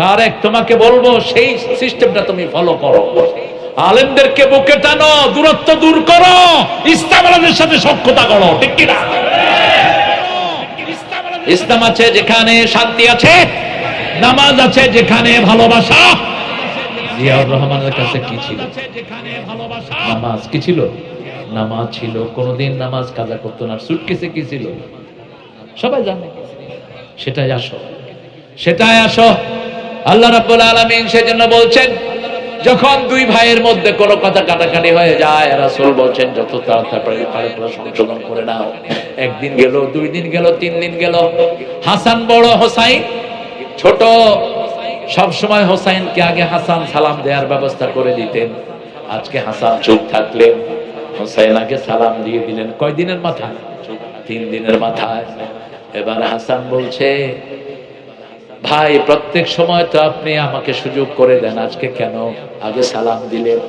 তারেক তোমাকে বলব, সেই সিস্টেমটা তুমি ফলো করো। আলেমদেরকে বুকে টানো, দূরত্ব দূর করো ইসলামের সাথে সক্ষতা করো ঠিক কিনা? ইসলাম আছে যেখানে শান্তি আছে, নামাজ আছে যেখানে ভালোবাসা। জিয়াউর রহমানের কাছে কি ছিল? নামাজ কি ছিল? নামাজ ছিল, কোনোদিন নামাজ কাজা করতো না। সুটকেসে কি ছিল? সবাই জানে। সেটাই আসো সেটাই আসো আল্লাহ রাব্বুল আলামিন সেজন্য বলছেন, যখন দুই ভাইয়ের মধ্যে কোনো কথা কাটাকাটি হয়ে যায়, রাসূল বলছেন, যত তাড়াতাড়ি সংশোধন করে নাও। একদিন গেল, দুই দিন গেল, তিন দিন গেল। হাসান বড় হোসাইন, ছোট। সব সময় হোসাইনকে আগে হাসান সালাম দেওয়ার ব্যবস্থা করে দিতেন। আজকে হাসান চুপ থাকলেন হোসাইন আগে সালাম দিয়ে দিলেন। কয় দিনের মাথায় তিন দিনের মাথায়। এবার হাসান বলছে ভাই, প্রত্যেক সময় তো আপনি আমাকে সুযোগ করে দেন। আজকে কেন? আগে সালাম দিলেন।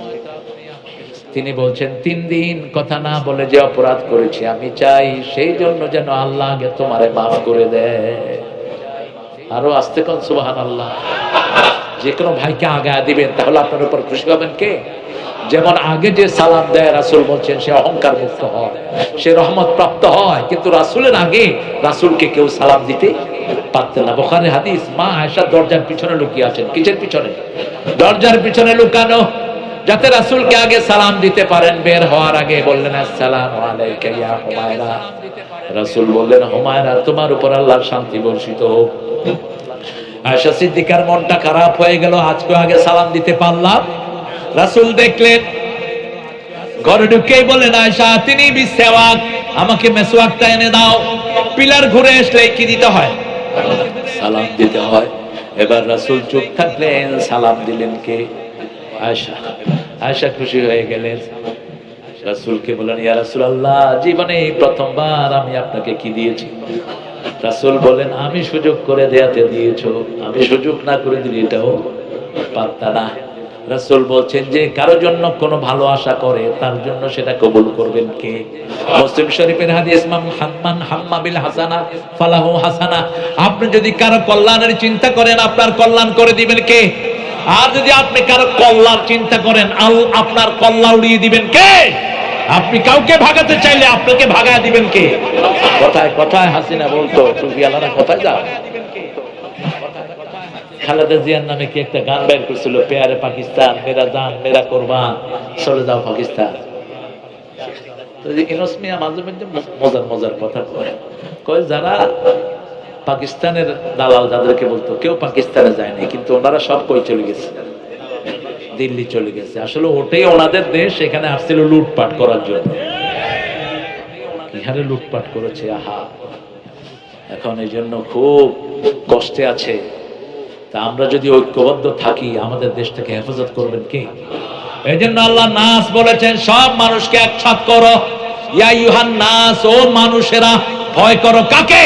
তিনি বলছেন, তিন দিন কথা না বলে যে অপরাধ করেছি, আমি চাই সেই জন্য যেন আল্লাহ আগে তোমারে মাফ করে দেয় আরও আসতে কোন সুবাহান আল্লাহ যে কোনো ভাইকে আগে দিবেন, তাহলে আপনার উপর খুশি হবেন কে? যেমন আগে যে সালাম দেয় রাসুল বলছেন, সে অহংকার মুক্ত হয়, সে রহমত প্রাপ্ত হয়। কিন্তু রাসুলের আগে রাসুলকে কেউ সালাম দিতে পারতেন না। বোখারে হাদিস, মা আয়সা দরজার পিছনে লুকিয়ে আছেন। কিসের পিছনে? দরজার পিছনে লুকানো, যাতে রাসুলকে আগে সালাম দিতে পারেন। বের হওয়ার আগে বললেন রাসূল বললেন, হুমায়রা, তোমার উপর আল্লাহর শান্তি বর্ষিত হোক। আয়সা সিদ্দিকার মনটা খারাপ হয়ে গেল। আজকে আগে সালাম দিতে পারলাম। রাসূল দেখলেন। ঘরে ঢুকেই বললেন আয়সা তিনি বিসওয়াক আমাকে মেসওয়াকটা এনে দাও। পিলার ঘুরে আসলে কি দিতে হয়? সালাম দিতে হয়। এবার রাসূল চুপ থাকলেন, সালাম দিলেন কে? আয়সা আয়সা খুশি হয়ে গেলেন। রাসূলকে বলেন ইয়া রাসূলুল্লাহ, জীবনে প্রথমবার আমি আপনাকে কি দিয়েছি? রাসূল বলেন আমি সুযোগ করে দেয়াতে দিয়েছ। আমি সুযোগ না করে দিলে এটাও পাত্তা না। রাসূল বলছেন যে কারও জন্য কোনো ভালো আশা করে, তার জন্য সেটা কবুল করবেন কে? মুসলিম শরীফের হাদিস মাম হাম্মান হাম্মা বিল হাসানা, ফালাহু হাসানা। আপনি যদি কারও কল্যাণের চিন্তা করেন, আপনার কল্যাণ করে দিবেন কে? আর যদি আপনি কারও কল্যাণ চিন্তা করেন, আল আপনার কল্লা উড়িয়ে দিবেন কে? আপনি কাউকে ভাগাতে চাইলে আপনাকে ভাগায় দিবেন কে? কথায় কথায় হাসিনা বলতো টুপি আলাদা কথায় যা খালেদা জিয়ার নামে কি একটা গান বের করছিল? পেয়ারে পাকিস্তান, মেরা জান, মেরা কোরবান চলে যাও পাকিস্তান। মাঝে মজার মজার কথা কয়। কয়, যারা পাকিস্তানের দালাল যাদেরকে বলতো, কেউ পাকিস্তানে কিন্তু ওনারা সব কই চলে গেছে? দিল্লি চলে গেছে। আসলে ওটাই ওনাদের দেশ, এখানে আসছিল লুটপাট করার জন্য। ইহারে লুটপাট করেছে, আহা। এখন এই জন্য খুব কষ্টে আছে। তা আমরা যদি ঐক্যবদ্ধ থাকি, আমাদের দেশটাকে হেফাজত করবেন কে? এই জন্য আল্লাহ নাস বলেছেন, সব মানুষকে একসাথ করো। ইয়া নাস, ও মানুষেরা, ভয় করো কাকে?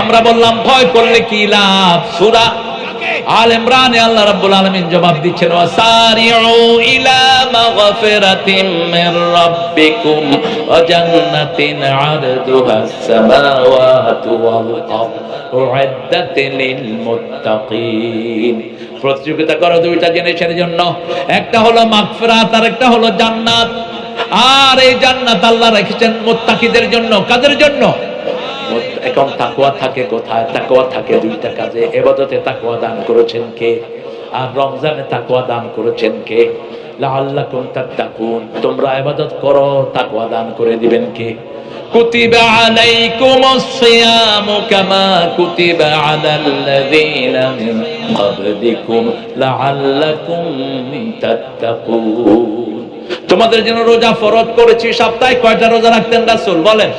আমরা বললাম, ভয় করলে কি লাভ? সুরা আল ইমরানে আল্লাহ রাব্বুল আলামিন জবাব দিচ্ছেন, ওয়াসারিউ ইলা মাগফিরাতিম মির রাব্বিকুম ওয়া জান্নাতিন আরদুহা সামাওয়াতু ওয়াল আরদ, উইদ্দাত লিল মুত্তাকিন। প্রতিযোগিতা করো দুইটা জিনিসের জন্য, একটা হলো মাগফিরাত আর একটা হলো জান্নাত। আর এই জান্নাত আল্লাহ রেখেছেন মুত্তাকিদের জন্য। কাদের জন্য? এখন তাকুয়া থাকে কোথায়? তাকুয়া থাকে দুইটা কাজে। এবাদতে তাকুয়া দান করেছেন কে? আর রমজানে তাকুয়া দান করেছেন কে? লাআল্লাকুম তাত্তাকুন। তোমরা এবাদত করো তাকুয়া দান করে দিবেন কে? কুতিবা আলাইকুমুস সিয়ামু কামা কুতিবা আলাল্লাযীনা মিন ক্বাবলিকুম লাআল্লাকুম তাত্তাকুন। তোমাদের জন্য রোজা ফরজ করেছি সপ্তাহে কয়টা রোজা রাখতেন রাসূল? বলেন।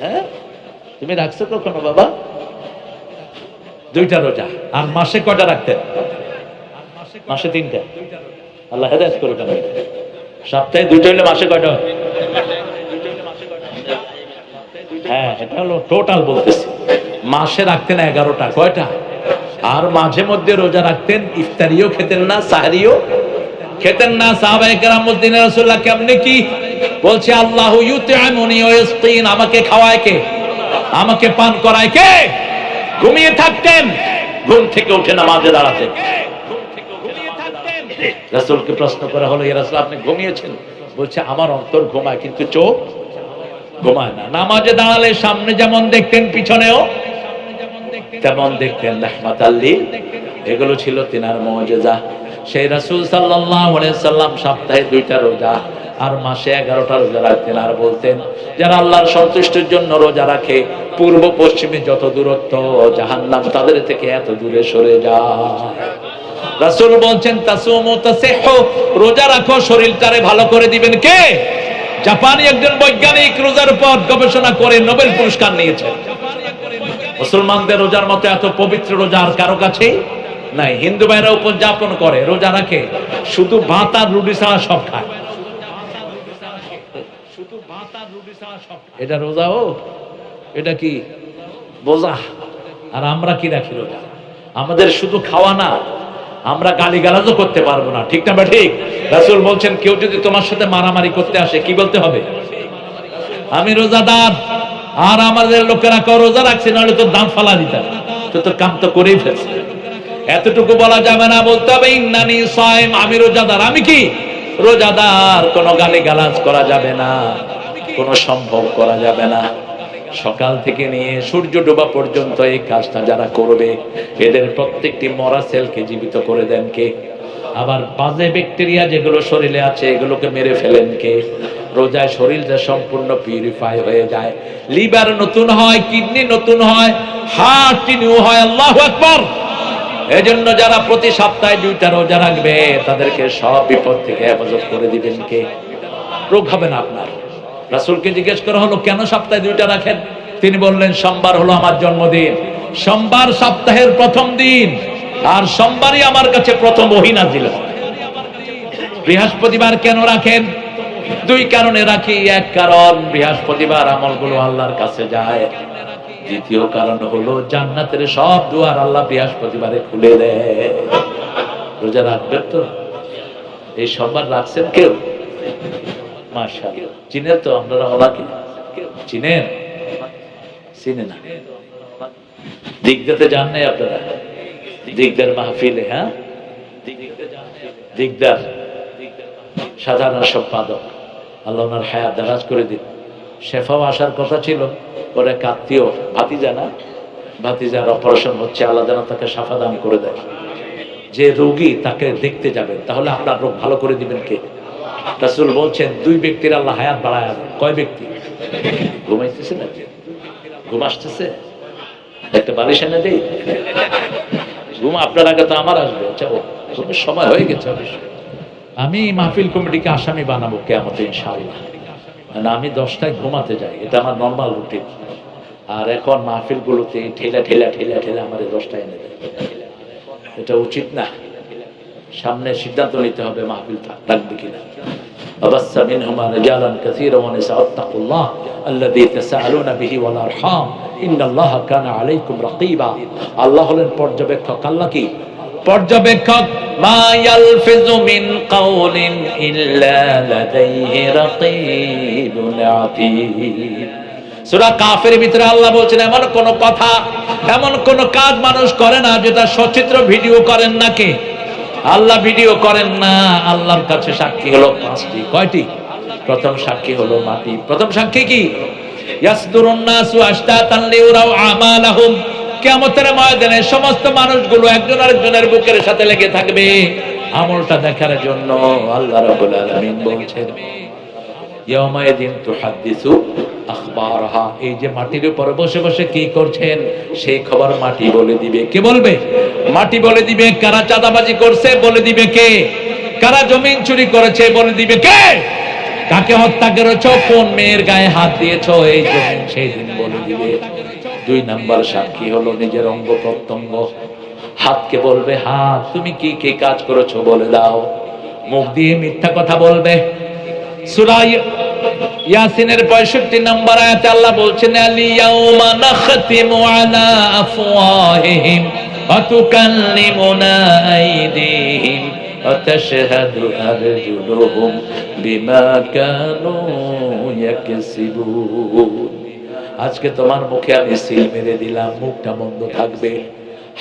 হ্যাঁ? তুমি রাখছো কখনো, বাবা? দুইটা রোজা। আর মাসে মাসে তিনটা। আল্লাহ হেদায়ত সপ্তাহে হলে মাসে হ্যাঁ? হলো টোটাল মাসে রাখতেন এগারোটা, কয়টা? আর মাঝে মধ্যে রোজা রাখতেন ইফতারিও খেতেন না, সাহারিও খেতেন না, সাহাবায়ে কেরামুদ্দিন রাসূলুল্লাহ, কেমনে কি? বলছে, আল্লাহু আমাকে খাওয়ায় কে? আমাকে পান করায় কে? ঘুমিয়ে থাকতেন। ঘুম থেকে উঠে নামাজে দাঁড়াতেন। প্রশ্ন করা হলো আপনি ঘুমিয়েছেন? বলছে, আমার অন্তর ঘুমায়, কিন্তু চোখ ঘুমায় না। নামাজে দাঁড়ালে সামনে যেমন দেখতেন, পিছনেও তেমন দেখতেন। রহমাত আল্লি এগুলো ছিল তিনার মজেজা। সেই রাসূল সাল্লাম সপ্তাহে দুইটা রোজা, আর মাসে এগারোটা রোজা রাখতেন। আর বলতেন, যারা আল্লাহর সন্তুষ্টির জন্য রোজা রাখে, পূর্ব পশ্চিমে যত দূরত্ব, জাহান্নাম তাদের থেকে এত দূরে সরে যায় রাসূল বলছেন রোজা রাখো, শরীরটারে ভালো করে দিবেন কে? জাপানি একজন বৈজ্ঞানিক রোজার উপর গবেষণা করে নোবেল পুরস্কার নিয়েছেন। মুসলমানদের রোজার মতো এত পবিত্র রোজা আর কারও কাছে নাই। হিন্দু ভাইরা উপযাপন করে, রোজা রাখে। শুধু ভাত আর রুটি ছাড়া সব খায়। এটা রোজা ও এটা কি? বোঝা। আর আমরা কি রাখি রোজা? আমাদের শুধু খাওয়া না, আমরা গালি গালাজও করতে পারব না। ঠিক না ঠিক? রাসূল বলছেন, কেউ যদি তোমার সাথে মারামারি করতে আসে, কি বলতে হবে? আমি রোজাদার, আর আমাদের লোকেরা কেউ রোজা রাখছে, নাহলে তোর দাম ফালা দিতাম। তো তোর কাম তো করেই ফেলছে। এতটুকু বলা যাবে না, বলতে হবে, ইন্নানি সাইম আমি রোজাদার। আমি কি? রোজাদার, কোনো গালি গালাজ করা যাবে না, কোনো সম্ভব করা যাবে না। সকাল থেকে নিয়ে সূর্য ডোবা পর্যন্ত এই কাজটা যারা করবে, এদের প্রত্যেকটি মরা সেলকে জীবিত করে দেন কে? আবার বাজে ব্যাকটেরিয়া যেগুলো শরীরে আছে, এগুলোকে মেরে ফেলেন কে? রোজায় শরীরটা সম্পূর্ণ পিউরিফাই হয়ে যায়। লিভার নতুন হয় কিডনি নতুন হয় হার্ট নিউ হয়, আল্লাহ আকবার। এজন্য যারা প্রতি সপ্তাহে দুইটা রোজা রাখবে, তাদেরকে সব বিপদ থেকে হেফাজত করে দিবেন কে? রোগ হবে না আপনার। রাসূলকে জিজ্ঞেস করা হলো, কেন সপ্তাহে দুইটা রাখেন? তিনি বললেন, সোমবার হলো আমার জন্মদিন। সোমবার সপ্তাহের প্রথম দিন, আর সোমবারই আমার কাছে প্রথম ওহিনাজিল বৃহস্পতিবার কেন রাখেন? দুই কারণে রাখি। এক কারণ, বৃহস্পতিবার আমলগুলো আল্লাহর কাছে যায়। দ্বিতীয় কারণ হলো জান্নাতের সব দুয়ার আল্লাহ বৃহস্পতিবারে খুলে দেয়। রোজা রাখবেন তো? এই সোমবার রাখছেন কেউ? মাশাআল্লাহ। চিনেন তো আপনারা ওনাকে চিনেন? চিনে না। দিগদাতে যান নাই আপনারা? দিগদার মাহফিলে হ্যাঁ? দিগদার সাধারণ সম্পাদক। আল্লাহ ওনার হায়াত দারাজ করে দিন। শেফাও আসার কথা ছিল। ওর এক আত্মীয় ভাতিজা না, ভাতিজার অপারেশন হচ্ছে, আল্লাহ যেন তাকে সাফা দান করে দেয়। যে রোগী তাকে দেখতে যাবেন তাহলে আপনার রোগ ভালো করে দিবেন কে? রাসূল বলছেন, দুই ব্যক্তির আল্লাহ হায়াত বাড়ায়। কয় ব্যক্তি? ঘুমাইতেছে না ঘুম আসতেছে? একটা বালিশ এনে দেই। ঘুম আপনার আগে তো আমার আসবে। আচ্ছা ও সময় হয়ে গেছে অবশ্য। আমি মাহফিল কমিটিকে আসামি বানাবো কেমতে ইনশাআল্লাহ। না আমি দশটায় ঘুমাতে যাই এটা আমার নর্মাল রুটিন আর এখন মাহফিল গুলোতে ঠেলা ঠেলা ঠেলা ঠেলা আমাদের দশটায় এনে দেয় এটা উচিত না সামনে সিদ্ধান্ত নিতে হবে মাহফিল থাক থাকবে কিনা وبث منهما رجالا كثيرا ونساء اتقوا الله الذي تساءلون به والارحام ان الله كان عليكم رقيبا আল্লাহ হলেন পর্যবেক্ষক আল্লাহ কি পর্যবেক্ষক কাফের ভিতরে আল্লাহ বলছেন, এমন কোন কথা, এমন কোন কাজ মানুষ করে না সচিত্র ভিডিও করেন নাকি? আল্লাহ ভিডিও করেন না, আল্লাহর কাছে সাক্ষী হলো পাঁচটি। কয়টি? প্রথম সাক্ষী হলো মাটি। প্রথম সাক্ষী কি? ইয়াসদুরুন নাসু আশতাতান লিউরাউ আমালাহুম। কিয়ামতের ময়দানে সমস্ত মানুষগুলো একজন আরেকজনের বুকের সাথে লেগে থাকবে। আমলটা দেখার জন্য আল্লাহ আলামিন তুহাদ্দিসু আখবারহা। এই যে মাটির উপর বসে বসে কি করছেন, সেই খবর মাটি বলে দিবে। কে বলবে? মাটি বলে দিবে কারা চাঁদাবাজি করছে, বলে দিবে কে? কারা জমিন চুরি করেছে, বলে দিবে কে? কাকে হত্যা করেছ, কোন মেয়ের গায়ে হাত দিয়েছ, এই জমিন সেই দিন বলে দিবে। দুই নাম্বার সাক্ষী হলো নিজের অঙ্গ প্রত্যঙ্গ। হাতকে বলবে হাত তুমি কি কি কাজ করেছ বলে দাও। মুখ দিয়ে মিথ্যা কথা বলবে। সূরা ইয়াসিনের 65 নম্বর আয়াতে আল্লাহ বলছেন আলিয়াউমা নাখতিমু আলা আফওয়াহিহিম ওয়া তুকাল্লিমুনা আইদিহিম ওয়া তাশহাদু আরজুলুহুম বিমা কানু ইয়াকসিবুন। আজকে তোমার মুখে আমি সিল মেরে দিলাম, মুখটা বন্ধ থাকবে।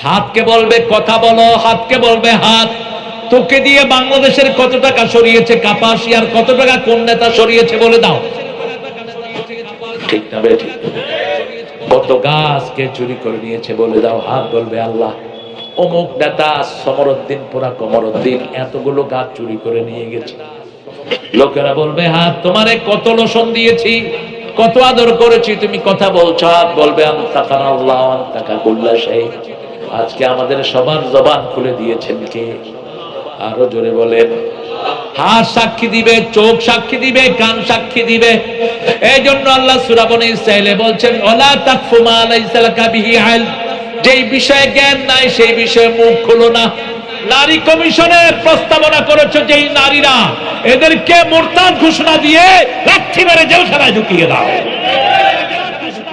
হাতকে বলবে, কথা বলো, হাতকে বলবে, হাত। তোকে দিয়ে বাংলাদেশের কত টাকা সরিয়েছে, কাপাসিয়ার কত টাকা কোন নেতা সরিয়েছে বলে দাও। ঠিক না বে, ঠিক কত গাছকে চুরি করে নিয়েছে বলে দাও, হাত বলবে আল্লাহ। অমুক নেতা সমরুদ্দিন পুরা কমরুদ্দিন, এতগুলো গাছ চুরি করে নিয়ে গেছে। লোকেরা বলবে, হাত, তোমারে কত লোসন দিয়েছি। কত আদর করেছি, তুমি কথা বলছো বলবে আজকে আমাদের সবার জবান খুলে দিয়েছেন কে? আরও জোরে বলেন। হাত সাক্ষী দিবে, চোখ সাক্ষী দিবে, কান সাক্ষী দিবে। এই জন্য আল্লাহ সুরাবনে ইসরায়েলে বলছেন, ওলা তাকফুমা ইলম যেই বিষয়ে জ্ঞান নাই, সেই বিষয়ে মুখ খুলো না। নারী কমিশনের প্রস্তাবনা করেছে যেই নারীরা এদেরকে মোরতাদ ঘোষণা দিয়ে লাঠি মেরে জেলখানায় ঢুকিয়ে দাও।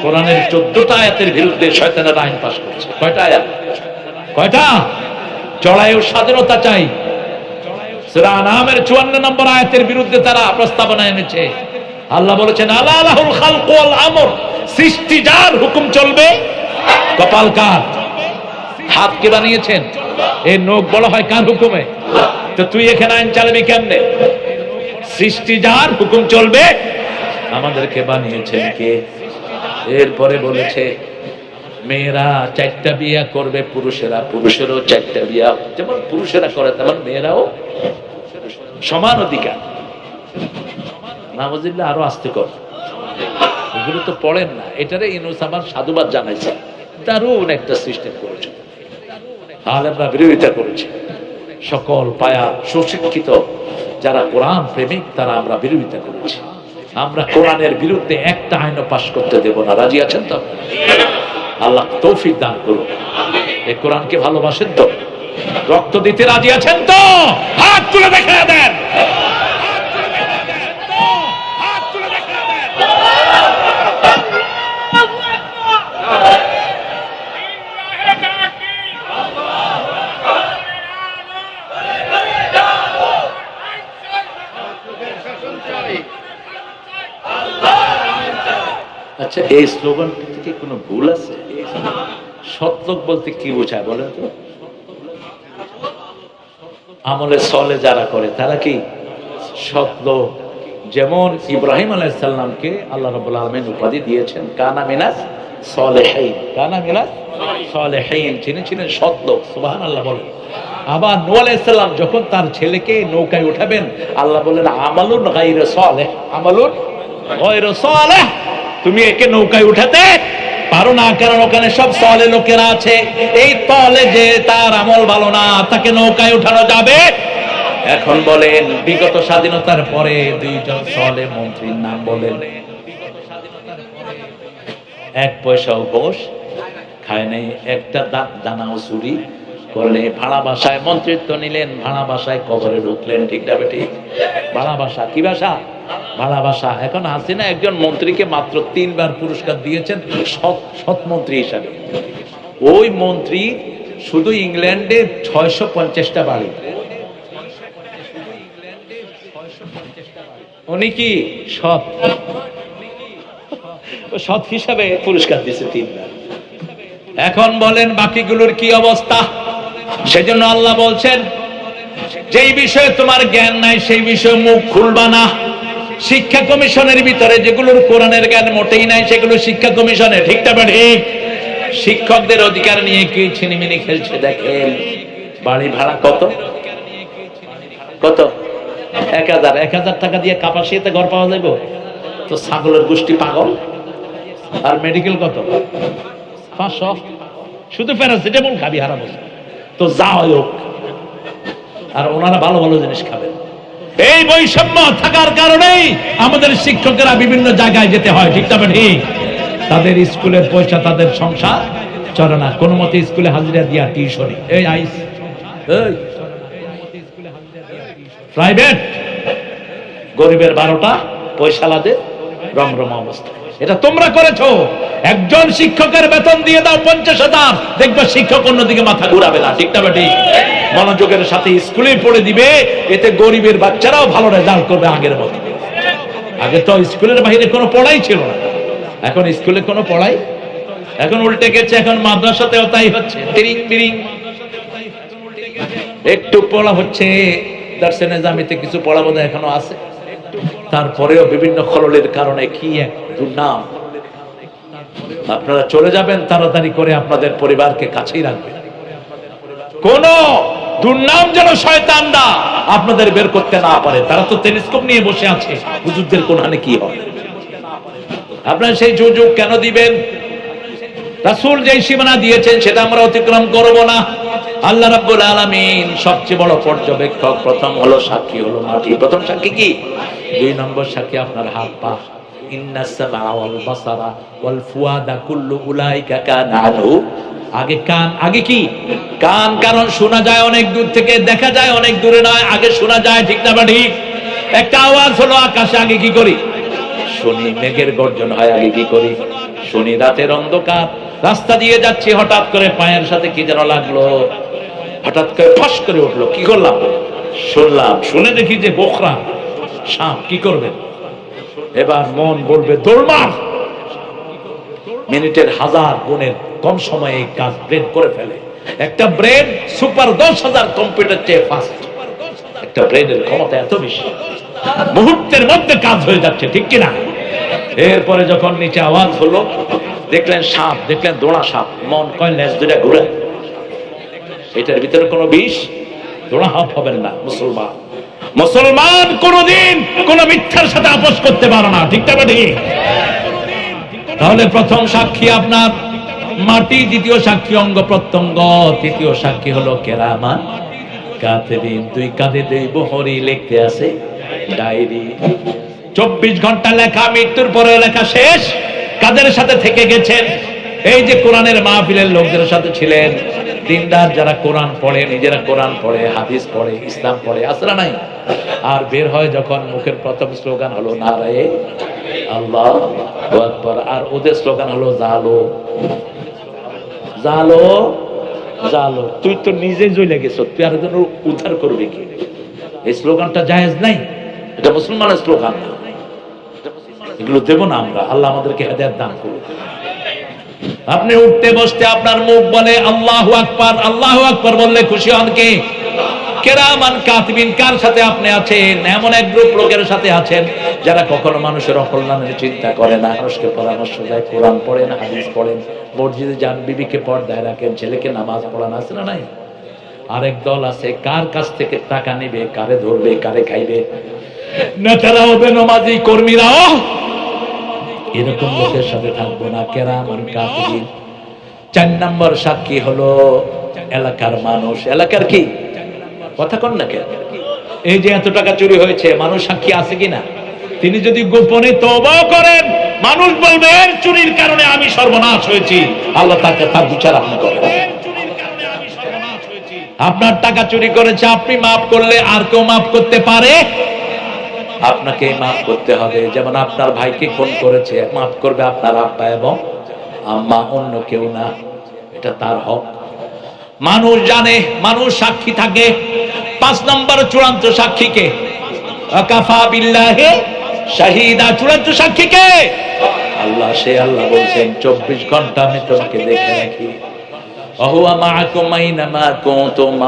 কোরআনের চোদ্দটা আয়াতের বিরুদ্ধে শয়তানের আইন করছে। কয়টা আয়াত? কয়টা? চড়াই ও স্বাধীনতা চাই। আনামের 54 নম্বর আয়াতের বিরুদ্ধে তারা প্রস্তাবনা এনেছে। আল্লাহ বলেছেন, আলা আলাহুল খালক আমর। সৃষ্টি যার হুকুম চলবে, কপাল হাত কে বানিয়েছেন? এই নখ বড় হয় কার হুকুমে? তো তুই এখানে আইন চালাবি কেমনে? সৃষ্টি যার হুকুম চলবে, আমাদেরকে বানিয়েছেন কে? এরপরে বলেছে, মেয়েরা চারটা বিয়া করবে, পুরুষেরা, পুরুষেরও চারটা বিয়া। যেমন পুরুষেরা করে, তেমন মেয়েরাও সমান অধিকার। নামাজিল্লা আরও আসতে কর। এগুলো তো পড়েন না। এটারে ইনুস আমার সাধুবাদ জানাইছে। দারুণ একটা সিস্টেম করেছে আলেমরা বিরোধিতা করেছে। সকল পায়া সুশিক্ষিত যারা কোরআন প্রেমিক, তারা আমরা বিরোধিতা করেছি। আমরা কোরআনের বিরুদ্ধে একটা আইনও পাশ করতে দেব না। রাজি আছেন তো? আল্লাহ তৌফিক দান করুন। এই কোরআনকে ভালোবাসেন তো? রক্ত দিতে রাজি আছেন তো? হাত তুলে দেখা দেন আচ্ছা এই স্লোগানটি থেকে কোনো ভুল আছে? সৎলোক বলতে কি বোঝায় বলেন তো? আমলে সলে যারা করে, তারা কি? সৎলোক যেমন ইব্রাহিম আলাইসাল্লামকে আল্লাহ রবুল আলমিন উপাধি দিয়েছেন, কানা মিনাস সলেহাইন কানা মিনাস সলেহাইন তিনি ছিলেন সৎলোক সুবাহান আল্লাহ বলেন। আবার নূহ আলাইসাল্লাম যখন তার ছেলেকে নৌকায় উঠাবেন, আল্লাহ বলেন, আমালুন গাইরে সলেহ। আমালুন গাইরে সলেহ। তুমি একে নৌকায় উঠাতে পারো না, কারণ ওখানে সব সলে লোকেরা আছে। এই তলে যে তার আমল ভালো না, তাকে নৌকায় উঠানো যাবে? এখন বলেন, বিগত স্বাধীনতার পরে দুইজন সলে মন্ত্রীর নাম বলেন। এক পয়সাও ঘোষ, খায় নাই, একটা দাঁত, দানাও চুরি করলে ভাড়া বাসায় মন্ত্রিত্ব নিলেন, ভাড়া বাসায় কবরে ঢুকলেন, ঠিক না ঠিক ভাড়া বাসা, কি ভাষা ভাড়া বাসা এখন হাসিনা একজন মন্ত্রীকে মাত্র তিনবার পুরস্কার দিয়েছেন সৎ সৎ মন্ত্রী হিসাবে। ওই মন্ত্রী শুধু ইংল্যান্ডে ছয়শো পঞ্চাশটা বাড়ি। উনি কি সৎ? সৎ হিসাবে পুরস্কার দিয়েছে তিনবার। এখন বলেন বাকিগুলোর কি অবস্থা? সেজন্য আল্লাহ বলছেন, যেই বিষয়ে তোমার জ্ঞান নাই, সেই বিষয়ে মুখ খুলবা না। শিক্ষা কমিশনের ভিতরে, যেগুলোর কোরআনের জ্ঞান মোটেই নাই, সেগুলো শিক্ষা কমিশনে ঠিকটা বা ঠিক শিক্ষকদের অধিকার নিয়ে কি ছিনিমিনি খেলছে দেখেন? বাড়ি ভাড়া কত? কত? এক হাজার। এক হাজার টাকা দিয়ে কাপাসিয়াতে ঘর পাওয়া যাবে তো ছাগলের গোষ্ঠী পাগল? আর মেডিকেল কত? পাঁচশো? শুধু প্যারাসিটামল খাবি হারাবো তো যা হোক, আর ওনারা ভালো ভালো জিনিস খাবেন। এই বৈষম্য থাকার কারণেই আমাদের শিক্ষকেরা বিভিন্ন জায়গায় যেতে হয়, ঠিক তবে ঠিক তাদের স্কুলের পয়সা, তাদের সংসার চলে না। কোনো মতে স্কুলে হাজিরা দিয়া টিউশনে। এই আইস প্রাইভেট। গরিবের বারোটা পয়সালাদের রমরমা অবস্থা এটা তোমরা একজন শিক্ষকের বেতন দিয়ে দাও পঞ্চাশ হাজার। দেখবে শিক্ষক অন্যদিকে মাথা ঘুরাবে না, ঠিক না ঠিক? মনোযোগের সাথে স্কুলে পড়ে দিবে, এতে গরিবের বাচ্চারাও ভালো রেজাল্ট করবে আগের মতো। আগে তো স্কুলের বাইরে কোনো পড়াই ছিল না। এখন স্কুলে কোনো পড়াই? এখন উল্টে গেছে, এখন মাদ্রাসাতেও তাই হচ্ছে। একটু পড়া হচ্ছে দার্সেনে জামিতে কিছু পড়া বোধহয় এখনও আছে। তারপরেও বিভিন্ন খললের কারণে কি এক দুর্নাম? আপনারা চলে যাবেন তাড়াতাড়ি করে আপনাদের পরিবারকে কাছেই রাখবেন। কোন দুর্নাম যেন শয়তানরা আপনাদের বের করতে না পারে। তারা তো টেলিস্কোপ নিয়ে বসে আছে। হুজুরদের কোনখানে কি হয়? আপনারা সেই সুযোগ কেন দিবেন? রাসূল যেই সীমানা দিয়েছেন, সেটা আমরা অতিক্রম করব না। আল্লাহ রাব্বুল আলামিন সবচেয়ে বড় পর্যবেক্ষক, প্রথম হলো সাক্ষী, হলো মাটি। প্রথম সাক্ষী কি? দুই নম্বর সাক্ষী আপনার হাত, পা। আগে কান, আগে কি? কান, কারণ শোনা যায় অনেক দূর থেকে, দেখা যায় অনেক দূরে নয়, আগে শোনা যায়, ঠিক না ঠিক? একটা আওয়াজ হলো আকাশে, আগে কি করি? শুনি, মেঘের গর্জন হয়, আগে কি করি? শুনি রাতের অন্ধকার রাস্তা দিয়ে যাচ্ছি, হঠাৎ করে পায়ের সাথে কি যেন লাগল। হঠাৎ করে ফস করে উঠল। কি করলাম? শুনলাম, শুনে দেখি যে বোখরা সাপ, কি করবেন এবার মন বলবে দৌড়মার মিনিটের হাজার গুণের কম সময়ে এই কাজ ব্রেন করে ফেলে। একটা ব্রেন সুপার দশ হাজার কম্পিউটার চেয়ে ফাস্ট একটা ব্রেনের ক্ষমতা এত বেশি। মুহূর্তের মধ্যে কাজ হয়ে যাচ্ছে, ঠিক কিনা? এরপরে যখন নিচে আওয়াজ হলো দেখলেন সাপ, দেখলেন দোড়া সাপ, মন কয় লেজ দুটা ঘুরে। এটার ভিতরে কোনো বিষ? দোড়া হাপ হবেন না, মুসলমান। মুসলমান কোনদিন কোন মিথ্যার সাথে আপোষ করতে পারে না, ঠিক না ঠিক তাহলে প্রথম সাক্ষী আপনার মাটি, দ্বিতীয় সাক্ষী অঙ্গ প্রত্যঙ্গ, তৃতীয় সাক্ষী হলো কেরামান কাতেরিন দুই কাঁধে দুই বহরি লিখতে আছে, ডায়েরি। চব্বিশ ঘণ্টা লেখা, মৃত্যুর পরে লেখা শেষ। কাদের সাথে থেকে গেছেন? এই যে কোরআনের মাহফিলের লোকদের সাথে ছিলেন। দিনদার যারা কোরআন পড়ে, নিজেরা কোরআন পড়ে, হাদিস পড়ে, ইসলাম পড়ে, আসরা নাই। আর বের হয় যখন মুখের প্রথম স্লোগান হলো নারায়ে আল্লাহ আর ওদের স্লোগান হলো জালো। জালো? জালো। তুই তো নিজে জ্বলে গেছ, তুই আর উদ্ধার করবি কি? এই স্লোগানটা জায়েজ নাই? এটা মুসলমানের স্লোগান না। এগুলো দেবো না আমরা। আল্লাহ আমাদেরকে হেদায়ত দান করুন আপনি উঠতে বসতে আপনার মুখ বলে, আল্লাহ আকবার আল্লাহ আকবার বললে খুশি হন কে? কেরামান কাতিবিন, কার সাথে আপনি আছেন? এমন এক গ্রুপ লোকের সাথে আছেন যারা কখনো মানুষের অকল্যাণের চিন্তা করে না। মানুষকে পরামর্শ দেয়, কোরআন পড়েন, হাদিস পড়েন। মসজিদে যান, বিবিকে পর্দায় রাখেন, ছেলেকে নামাজ পড়ান, আছে না নাই? আরেক দল আছে, কার কাছ থেকে টাকা নেবে, কারে ধরবে, কারে খাইবে? নেতারাও বেনমাজি কর্মীরাও এরকম লোকের সাথে থাকব না কেরামান কাতিবিন চার নম্বর সাক্ষী হলো এলাকার মানুষ। এলাকার কি? কথা কন না কেন? এই যে এত টাকা চুরি হয়েছে মানুষ সাক্ষী আছে কিনা? তিনি যদি গোপনে তবাও করেন মানুষ বলবে এর চুরির কারণে আমি সর্বনাশ হয়েছি। আল্লাহ তাকে তার বিচার আপনি করেন। আপনার টাকা চুরি করেছে আপনি মাফ করলে আর কেউ মাফ করতে পারে? আপনাকে মাফ করতে হবে। যেমন আপনার ভাইকে খুন করেছে, মাফ করবে আপনার আব্বা এবং আম্মা, অন্য কেউ না। এটা তার হক। মানুষ জানে, মানুষ সাক্ষী থাকে। পাঁচ নম্বর চূড়ান্ত সাক্ষীকে আকাফা বিল্লাহে শাহিদা। চূড়ান্ত সাক্ষীকে আল্লাহ, সে আল্লাহ বলছেন, চব্বিশ ঘণ্টা আমি তোমাকে দেখে রাখি।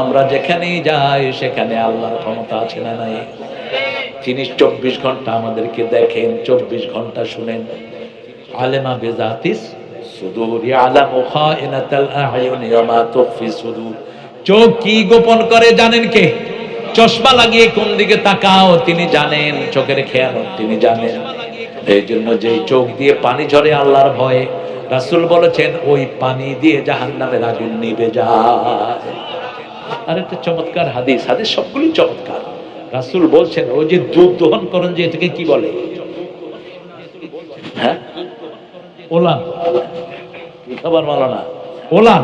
আমরা যেখানেই যাই, সেখানে আল্লাহর ক্ষমতা আছে না নাই? তিনি চব্বিশ ঘণ্টা আমাদেরকে দেখেন, চব্বিশ ঘণ্টা শুনেন। আলেমা বেজাতিস চোখ কি গোপন করে জানেন কে? চশমা লাগিয়ে কোন দিকে তাকাও, তিনি জানেন, চোখের খেয়ানত তিনি জানেন। এই জন্য চোখ দিয়ে পানি ঝরে আল্লাহর ভয়ে, রাসূল বলেছেন, ওই পানি দিয়ে জাহান্নামের আগুন নিভে যায় আর চমৎকার হাদিস হাদিস সবগুলি চমৎকার। রাসূল বলছেন ওই যে দুধ দহন করেন যে এটাকে কি বলে? হ্যাঁ? ওলান। খাবার মালো না ওলান।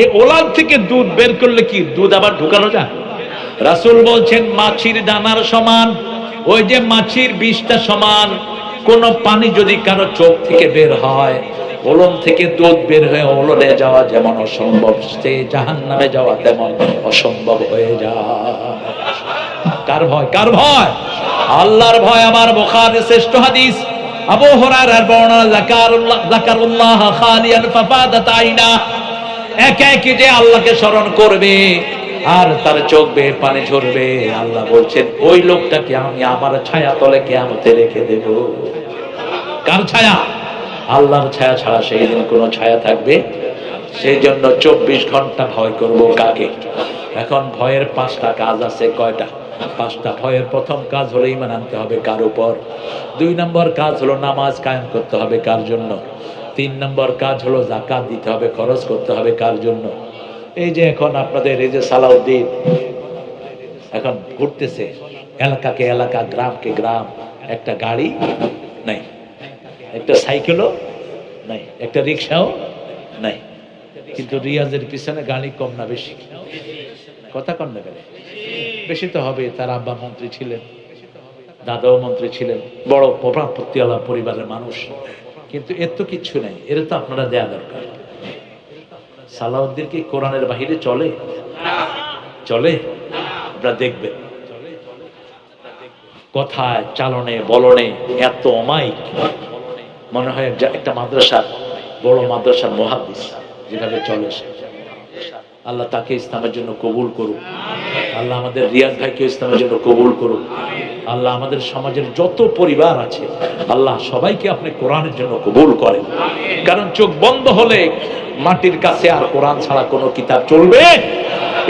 এই ওলান থেকে দুধ বের করলে কি দুধ আবার ঢুকানো যায়? রাসূল বলছেন, মাছির দানার সমান, ওই যে মাছির বিষটা সমান, কোন পানি যদি কারও চোখ থেকে বের হয়, ওলন থেকে দুধ বের হয়ে ওলনে যাওয়া যেমন অসম্ভব, সে জাহান নামে যাওয়া তেমন অসম্ভব হয়ে যায়। কার ভয়? কার ভয়? আল্লাহর ভয় আমার বোখার শ্রেষ্ঠ হাদিস। আবু হুরায়রার বর্ণনা, যাকারুল্লাহ যাকারুল্লাহ খালিয়ান ফাফাদাত আইনা। একে একে যে আল্লাহকে স্মরণ করবে, আর তার চোখ বেয়ে পানি ঝরবে। আল্লাহ বলছেন, ওই লোকটাকে আমি আমার ছায়া তলে কেয়ামতে রেখে দেব। কার ছায়া? আল্লাহর ছায়া ছাড়া সেই দিন কোনো ছায়া থাকবে? সেই জন্য চব্বিশ ঘণ্টা ভয় করব কাকে? এখন ভয়ের পাঁচটা কাজ আছে, কয়টা? পাঁচটা। ভয়ের প্রথম কাজ হলো ইমান আনতে হবে কার উপর? দুই নম্বর কাজ হলো নামাজ কায়েম করতে হবে কার জন্য? তিন নম্বর কাজ হলো জাকাত দিতে হবে, খরচ করতে হবে কার জন্য? এই যে এখন আপনাদের, এই যে সালাউদ্দিন, এখন ঘুরতেছে। এলাকাকে এলাকা, গ্রামকে গ্রাম। একটা গাড়ি? নাই। একটা সাইকেলও? নাই। একটা রিক্সাও? নাই। কিন্তু রিয়াজের পিছনে গাড়ি কম না বেশি? কথা কম না বেশি তো হবে তার আব্বা মন্ত্রী ছিলেন, দাদাও মন্ত্রী ছিলেন, বড় প্রভাবপত্তিওয়ালা পরিবারের মানুষ। কিন্তু এর তো কিচ্ছু নেই, এর তো আপনারা দেয়া দরকার। সালাউদ্দিন কি কোরআনের বাহিরে চলে? চলে? আপনারা দেখবেন। কথায়, চালনে, বলনে, এত অমাইক মনে হয় একটা মাদ্রাসার, বড় মাদ্রাসার মহাদিস যেভাবে চলে সে। আল্লাহ তাকে ইসলামের জন্য কবুল করুক। আল্লাহ আমাদের রিয়াজ ভাইকে ইসলামের জন্য কবুল করুক। আল্লাহ আমাদের সমাজের যত পরিবার আছে, আল্লাহ সবাইকে আপনি কোরআনের জন্য কবুল করেন। কারণ চোখ বন্ধ হলে মাটির কাছে আর কোরআন ছাড়া কোনো কিতাব চলবে?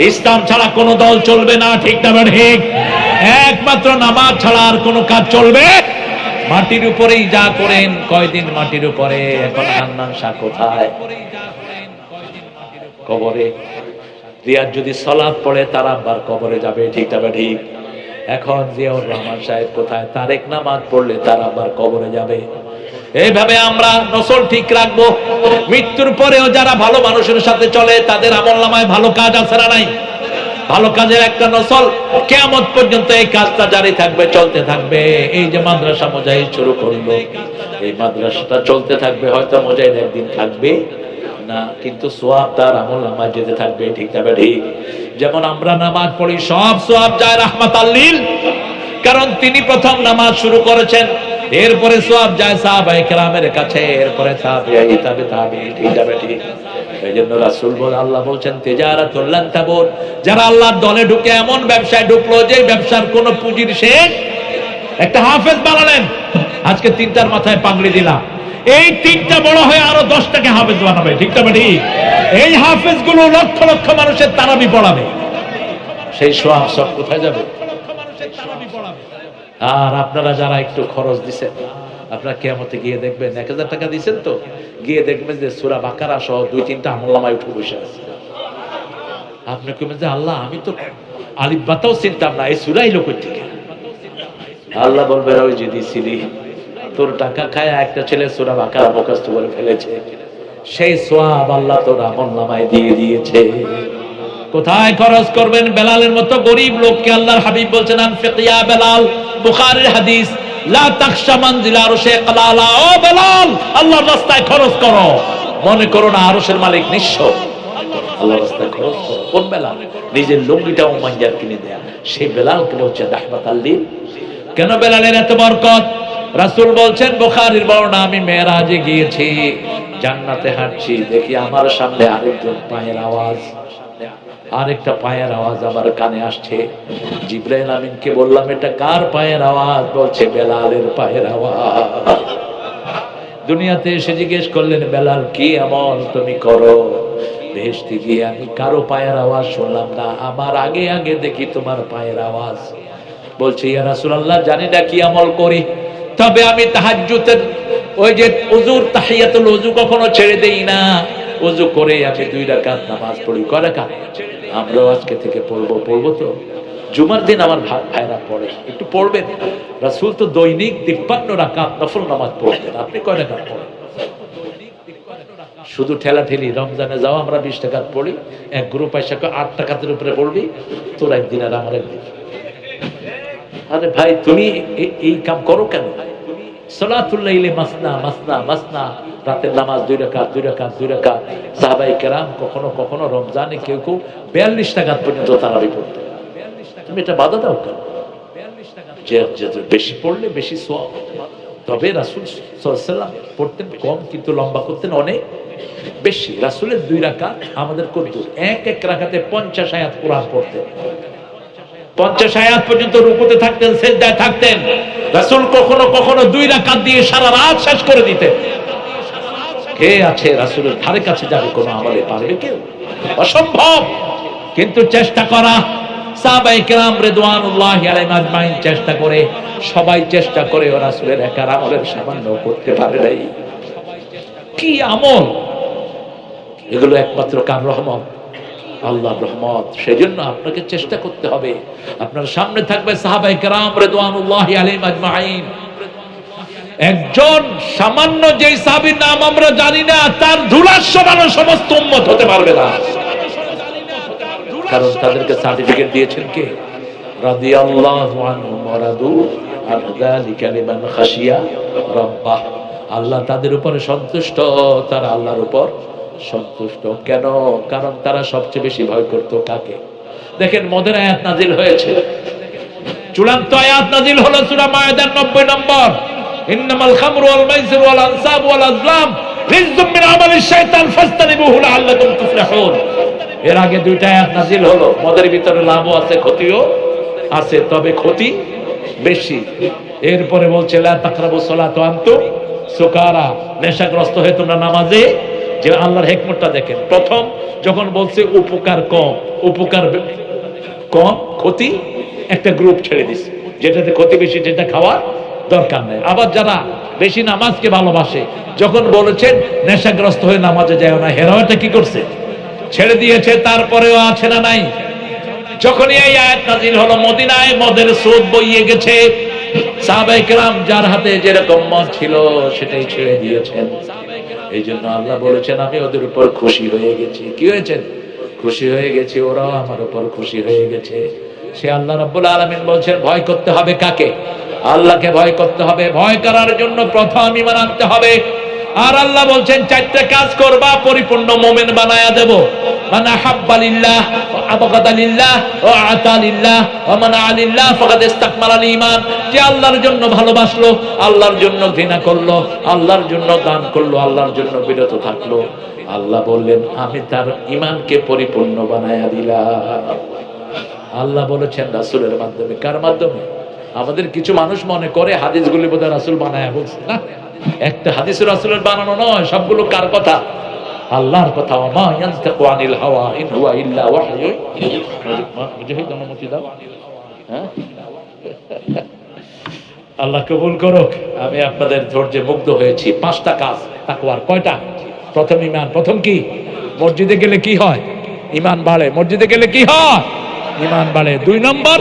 ইসলাম ছাড়া কোনো দল চলবে না, ঠিক না ঠিক। একমাত্র নামাজ ছাড়া আর কোনো কাজ চলবে? মাটির উপরেই যা করেন, কয়দিন মাটির উপরে? এখন কোথায়? কবরে। রিয়াজ যদি সলাদ পড়ে, তার আব্বার কবরে যাবে, ঠিক যাবে ঠিক? এখন জিয়াউর রহমান সাহেব কোথায়? তারেক নামাজ পড়লে তার আব্বার কবরে যাবে। এইভাবে আমরা নসল ঠিক রাখব। মৃত্যুর পরেও যারা ভালো মানুষের সাথে চলে, তাদের আমল নামায় ভালো কাজ আছে না নাই? ভালো কাজের একটা নসল কেমন পর্যন্ত এই কাজটা জারি থাকবে, চলতে থাকবে। এই যে মাদ্রাসা মোজাহিদ শুরু করল, এই মাদ্রাসাটা চলতে থাকবে, হয়তো মোজাহিদ একদিন থাকবে। না, কিন্তু সোয়াব তার আমল নামাজ যেতে থাকবে, ঠিক যাবে ঠিক যেমন আমরা নামাজ পড়ি, সব সোয়াব যায় রাহমাত আল্লিল কারণ তিনি প্রথম নামাজ শুরু করেছেন, এরপরে সোয়াব যায় সাহাবায়ে কেরামের কাছে, এরপরে তাবে তাবিঈ ঠিক যাবে ঠিক এই জন্য রাসূল বল, আল্লাহ বলছেন, তেজারাতুল লান তাবুর যারা আল্লাহর দলে ঢুকে এমন ব্যবসায় ঢুকলো যে ব্যবসার কোনো পুঁজির শেষ, একটা হাফেজ বানালেন। আজকে তিনটার মাথায় পাগড়ি দিলাম। এই তিনটা বড় হয়ে আরও দশটাকে হাফেজ বানাবে, ঠিক তবে ঠিক এই হাফেজগুলো লক্ষ লক্ষ মানুষের তারাবি পড়াবে। সেই সোহাব সব কোথায় যাবে? আর আপনারা যারা একটু খরচ দিছেন, আপনারা কেমতে গিয়ে দেখবেন, এক হাজার টাকা দিছেন তো, গিয়ে দেখবেন যে সুরা বাকারা সহ দুই তিনটা আমলামায় উঠে বসে আছে। আপনি কেমন যে, আল্লাহ, আমি তো আলিফ বাতাও চিনতাম না, এই সুরাই লোক থেকে। আল্লাহ বলবে, ওই যে দিছিলি। তোর টাকা খায়, একটা ছেলে সুরা বাকারা মুখস্থ করে ফেলেছে। সেই সোয়াব আল্লাহ তোর আমল নামায় দিয়ে দিয়েছে। কোথায় খরচ করবেন বেলালের মতো গরিব লোককে আল্লাহর হাবিব বলছেন আনফিকিয়া বেলাল, বুখারীর হাদিস, লা তাখশা মানজিলা আরশে কালালা। ও বেলাল, আল্লাহর রাস্তায় খরচ করো। মনে করো না আরশের মালিক নিঃস্ব। আল্লাহর রাস্তায় খরচ করো। কোন বেলাল? নিজের লুঙ্গিটাও মাঞ্জার কিনে দেয়া। সেই বেলাল কে হচ্ছে রাহমাত আল্লিল কেন বেলালের এত বরকত? রাসূল বলছেন, বুখারীর বর্ণনা আমি মেরাজে গিয়েছি, জান্নাতে হাঁটছি, দেখি আমার সামনে আরেকজন পায়ের আওয়াজ, আরেকটা পায়ের আওয়াজ আমার কানে আসছে। জিব্রাইল আমিনকে বললাম, এটা কার পায়ের আওয়াজ? বলছে, বেলালের পায়ের আওয়াজ। দুনিয়াতে এসে জিজ্ঞেস করলেন, বেলাল, কি আমল তুমি করো? ভেস্তে গিয়ে আমি কারও পায়ের আওয়াজ শুনলাম না, আমার আগে আগে দেখি তোমার পায়ের আওয়াজ। বলছে, ইয়া রাসূলুল্লাহ, জানি না কি আমল করি। তবে আমি তাহাজ্জুদের, ওই যে উজুর তাহিয়াতুল উজু কখনো ছেড়ে দেই না। উজু করে আমি দুই রাকাত নামাজ পড়ি, কয় রাকাত? আমরাও আজকে থেকে পড়ব পড়ব তো। জুমার দিন আমার ভাইরা পড়ে, একটু পড়বেন। রাসূল তো দৈনিক তিপ্পান্ন রাকাত নফল নামাজ পড়তেন, আপনি কয় রাকাত পড়েন? শুধু ঠেলা ঠেলি রমজানে যাও, আমরা বিশ টাকা পড়ি, এক গ্রুপ পয়সা আট টাকাতের উপরে পড়বি, তোর একদিন আর আমার একদিন। আরে ভাই, তুমি এই কাম করো কেন? সলাতুল্লাইলে মাসনা মাসনা মাসনা। রাতের নামাজ দুই রাকাত দুই রাকাত দুই রাকাত। সাহাবাই কেরাম কখনো কখনো রমজানে কেউ কেউ বিয়াল্লিশ টাকা পর্যন্ত তারাবি পড়তে তুমি এটা বাধা দাও কেন? বেশি পড়লে বেশি সোয়াব তবে রাসুল সাল্লাম পড়তেন কম কিন্তু লম্বা করতেন অনেক বেশি। রাসুলের দুই রাকাত আমাদের করতো এক এক রাখাতে পঞ্চাশ আয়াত কোরআন পড়তেন। পঞ্চাশ আয়াত পর্যন্ত রুকুতে থাকতেন, সেজদায় থাকতেন। রাসুল কখনো কখনো দুই রাকাত দিয়ে সারা রাত শেষ করে দিতেন। কে আছে রাসুলের ধারে কাছে যাবে কোনো আমলে পারবে কেউ? অসম্ভব! কিন্তু চেষ্টা করা সাহাবাই কেরাম রেদওয়ানুল্লাহ আলাইহিম আজমাইন চেষ্টা করে, সবাই চেষ্টা করে ও রাসুলের একার আমলের সামান্য করতে পারে নাই। কি আমল? এগুলো একমাত্র কার রহমত? আল্লাহ রহমত। সেজন্য আপনাকে চেষ্টা করতে হবে। আপনার সামনে থাকবে সাহাবাই কেরাম রেদওয়ানুল্লাহ আলাইহিম আজমাইন। একজন সামান্য সাহাবীর নাম আমরা জানি না, তার সমস্ত হতে পারবে না। কারণ তাদেরকে সার্টিফিকেট দিয়েছেন কে? আল্লাহ তাদের উপরে সন্তুষ্ট, তারা আল্লাহর উপর সন্তুষ্ট? কেন? কারণ তারা সবচেয়ে বেশি ভয় করত কাকে? দেখেন, মদের আয়াত নাজিল হয়েছে। চূড়ান্ত আয়াত নাজিল হলো সূরা মায়েদার 90 নম্বর। ইন্নামাল ওয়াল ওয়াল আনসাব ওয়াল আজলাম। রিজকুম মিন শাইতান লাআল্লাকুম তুফলিহুন। এর আগে দুইটা আয়াত নাজিল হলো। মদের ভিতরে লাভও আছে, ক্ষতিও আছে, তবে ক্ষতি বেশি। এরপরে বলছে, লা তাকরাবু সুকারা, নেশাগ্রস্ত হয়ে তোমরা নামাজে যে আল্লাহর হেকমতটা দেখেন। প্রথম যখন বলছে উপকার কম উপকার কম, ক্ষতি, একটা গ্রুপ ছেড়ে দিছে। যেটাতে ক্ষতি বেশি যেটা খাওয়ার দরকার নেই। আবার যারা বেশি নামাজকে ভালোবাসে, যখন বলেছেন, নেশাগ্রস্ত হয়ে নামাজে যায় না হেরাওয়াটা কি করছে? ছেড়ে দিয়েছে, তারপরেও আছে না নাই? যখনই এই আয়াত নাজিল হলো, মদিনায় মদের স্রোত বইয়ে গেছে। সাহাবাই কেরাম যার হাতে যেরকম মদ ছিল, সেটাই ছেড়ে দিয়েছেন। এই জন্য আল্লাহ বলেছেন আমি ওদের উপর খুশি হয়ে গেছি। কি হয়েছেন খুশি হয়ে গেছে, ওরাও আমার উপর খুশি হয়ে গেছে। সে আল্লাহ রাব্বুল আলামিন বলছেন, ভয় করতে হবে কাকে? আল্লাহকে ভয় করতে হবে। ভয় করার জন্য প্রথম ইমান আনতে হবে। আর আল্লাহ বলছেন, চারটে কাজ করবা, পরিপূর্ণ মোমেন বানায়া দেব। মানে হাব্বালিল্লাহ আমি তার ঈমানকে পরিপূর্ণ বানায়া দিলাম। আল্লাহ বলেছেন, রাসূলের মাধ্যমে। কার মাধ্যমে? আমাদের কিছু মানুষ মনে করে, হাদিসগুলি বোধহয় রাসূল বানায়া বলছে না? একটা হাদিস রাসূলের বানানো নয়, সবগুলো কার কথা? আল্লাহর কথা হুয়া আল্লাহ কবুল করুক। আমি আপনাদের ধৈর্যে মুগ্ধ হয়েছি। পাঁচটা কাজ, তাকওয়ার কয়টা? প্রথম ইমান প্রথম কি? মসজিদে গেলে কি হয়? ইমান বাড়ে। মসজিদে গেলে কি হয়? ইমান বাড়ে। দুই নম্বর,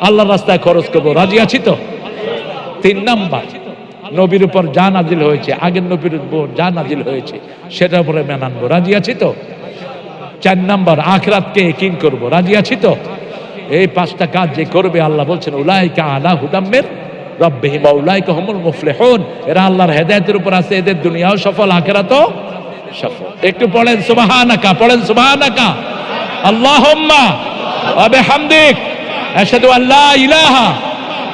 আল্লাহর রাস্তায় খরচ করব। রাজি আছি তো? তিন নাম্বার নবীর উপর যা নাজিল হয়েছে, আগের নবীর উপর যা নাজিল হয়েছে, সেটার উপরে মেনানবো রাজি আছি তো? চার নাম্বার, আখরাতকে কিন করব। রাজি আছি তো? এই পাঁচটা কাজ যে করবে, আল্লাহ বলছেন, উলাইকা আলা হুদাম্মের রব্বিহিম উলাইকা হুমুল মুফলিহুন। এরা আল্লাহর হেদায়েতের উপর আছে, এদের দুনিয়াও সফল, আখিরাতও সফল। একটু পড়েন, সুবহানাকা পড়েন, সুবহানাকা। আল্লাহুম্মা, ওয়া বিহামদিক, আশহাদু আল্লা ইলাহা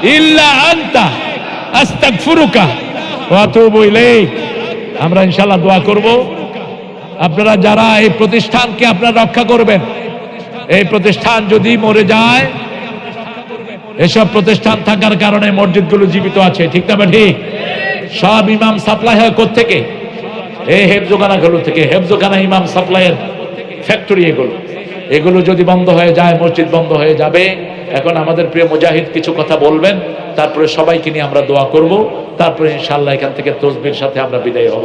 ইল্লা আনতা। আস্তাগফিরুকা ওয়া আতুবু ইলাইক। আমরা ইনশাআল্লাহ দোয়া করব। আপনারা যারা এই প্রতিষ্ঠানকে আপনারা রক্ষা করবেন, এই প্রতিষ্ঠান যদি মরে যায়, এসব প্রতিষ্ঠান থাকার কারণে মসজিদগুলো জীবিত আছে, ঠিক না ঠিক? সব ইমাম সাপ্লাই হয় থেকে এই হেফজোখানাগুলো থেকে, হেফজোখানা ইমাম সাপ্লাইয়ের ফ্যাক্টরি এগুলো। এগুলো যদি বন্ধ হয়ে যায়, মসজিদ বন্ধ হয়ে যাবে। এখন আমাদের প্রিয় মুজাহিদ কিছু কথা বলবেন, তারপরে সবাইকে নিয়ে আমরা দোয়া করব, তারপরে ইনশাল্লাহ এখান থেকে তসবির সাথে আমরা বিদায় হব